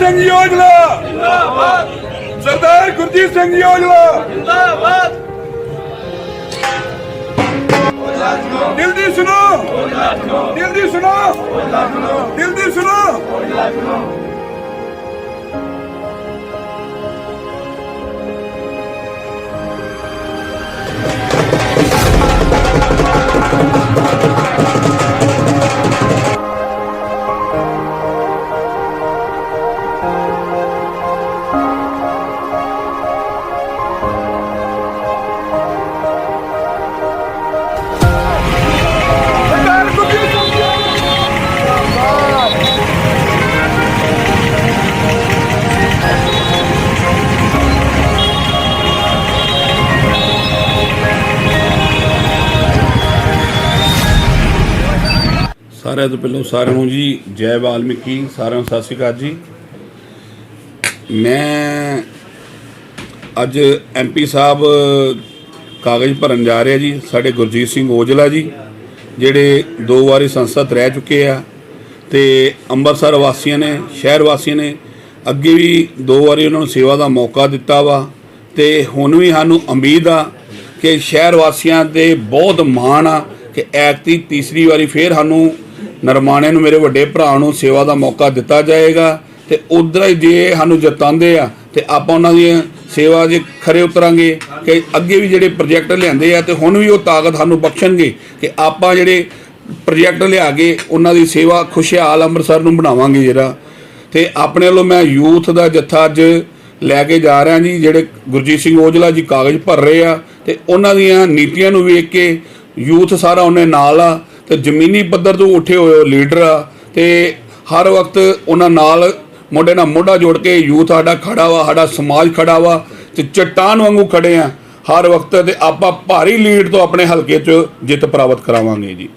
ਸਿੰਘ ਯੋਜਨਾ ਜਿੰਦਾਬਾਦ ਸਰਦਾਰ ਗੁਰਜੀਤ ਸਿੰਘ ਯੋਜਨਾ ਜਿੰਦਾਬਾਦ ਦਿਲ ਦੀ ਸੁਣੋ। ਦਿਲ ਦੀ ਸੁਣੋ। ਦਿਲ ਦੀ ਸੁਣੋ। ਸਾਰਿਆਂ ਤੋਂ ਪਹਿਲਾਂ ਸਾਰਿਆਂ ਨੂੰ ਜੀ, ਜੈ ਵਾਲਮੀਕੀ, ਸਾਰਿਆਂ ਨੂੰ ਸਤਿ ਸ਼੍ਰੀ ਅਕਾਲ ਜੀ। ਮੈਂ ਅੱਜ ਐਮਪੀ ਸਾਹਿਬ ਕਾਗਜ਼ ਭਰਨ ਜਾ ਰਿਹਾ ਜੀ, ਸਾਡੇ ਗੁਰਜੀਤ ਸਿੰਘ ਔਜਲਾ ਜੀ, ਜਿਹੜੇ ਦੋ ਵਾਰੀ ਸੰਸਦ ਰਹਿ ਚੁੱਕੇ ਆ ਤੇ ਅੰਮ੍ਰਿਤਸਰ ਵਾਸੀਆਂ ਨੇ, ਸ਼ਹਿਰ ਵਾਸੀਆਂ ਨੇ ਅੱਗੇ ਵੀ ਦੋ ਵਾਰੀ ਉਹਨਾਂ ਨੂੰ ਸੇਵਾ ਦਾ ਮੌਕਾ ਦਿੱਤਾ ਵਾ ਤੇ ਹੁਣ ਵੀ ਸਾਨੂੰ ਉਮੀਦ ਆ ਕਿ ਸ਼ਹਿਰ ਵਾਸੀਆਂ ਦੇ ਬਹੁਤ ਮਾਣ ਆ ਕਿ ਐਕਤੀ ਤੀਸਰੀ ਵਾਰੀ ਫੇਰ ਸਾਨੂੰ ਨਰਮਾਣੇ ਨੂੰ ਮੇਰੇ ਵੱਡੇ ਭਰਾ ਨੂੰ ਸੇਵਾ ਦਾ ਮੌਕਾ ਦਿੱਤਾ ਜਾਏਗਾ ਤੇ ਉਧਰ ਹੀ ਜੇ ਸਾਨੂੰ ਜਤਾਉਂਦੇ ਆ ਤੇ ਆਪਾਂ ਉਹਨਾਂ ਦੀ ਸੇਵਾ ਜੇ ਖਰੇ ਉਤਰਾਂਗੇ ਕਿ ਅੱਗੇ ਵੀ ਜਿਹੜੇ ਪ੍ਰੋਜੈਕਟ ਲਿਆਂਦੇ ਆ ਤੇ ਹੁਣ ਵੀ ਉਹ ਤਾਕਤ ਸਾਨੂੰ ਬਖਸ਼ਣਗੇ ਕਿ ਆਪਾਂ ਜਿਹੜੇ ਪ੍ਰੋਜੈਕਟ ਲਿਆ ਕੇ ਉਹਨਾਂ ਦੀ ਸੇਵਾ ਖੁਸ਼ਹਾਲ ਅੰਮ੍ਰਿਤਸਰ ਨੂੰ ਬਣਾਵਾਂਗੇ ਜਿਹੜਾ ਤੇ ਆਪਣੇ ਵੱਲੋਂ ਮੈਂ ਯੂਥ ਦਾ ਜੱਥਾ ਅੱਜ ਲੈ ਕੇ ਜਾ ਰਿਹਾ ਜੀ, ਜਿਹੜੇ ਗੁਰਜੀਤ ਸਿੰਘ ਔਜਲਾ ਜੀ ਕਾਗਜ਼ ਭਰ ਰਹੇ ਆ ਤੇ ਉਹਨਾਂ ਦੀਆਂ ਨੀਤੀਆਂ ਨੂੰ ਵੇਖ ਕੇ ਯੂਥ ਸਾਰਾ ਉਹਨੇ ਨਾਲ ਆ ਤੇ ਜ਼ਮੀਨੀ ਪੱਧਰ ਤੋਂ ਉੱਠੇ ਹੋਏ ਉਹ ਲੀਡਰ ਆ ਤੇ ਹਰ ਵਕਤ ਉਹਨਾਂ ਨਾਲ ਮੋਢੇ ਨਾਲ ਮੋਢਾ ਜੋੜ ਕੇ ਯੂਥ ਸਾਡਾ ਖੜਾ ਵਾ, ਸਾਡਾ ਸਮਾਜ ਖੜਾ ਵਾ ਤੇ ਚਟਾਨ ਵਾਂਗੂ ਖੜੇ ਆ। ਹਰ ਵਕਤ ਤੇ ਆਪਾਂ ਭਾਰੀ ਲੀਡ ਤੋਂ ਆਪਣੇ ਹਲਕੇ 'ਚ ਜਿੱਤ ਪ੍ਰਾਪਤ ਕਰਾਵਾਂਗੇ ਜੀ।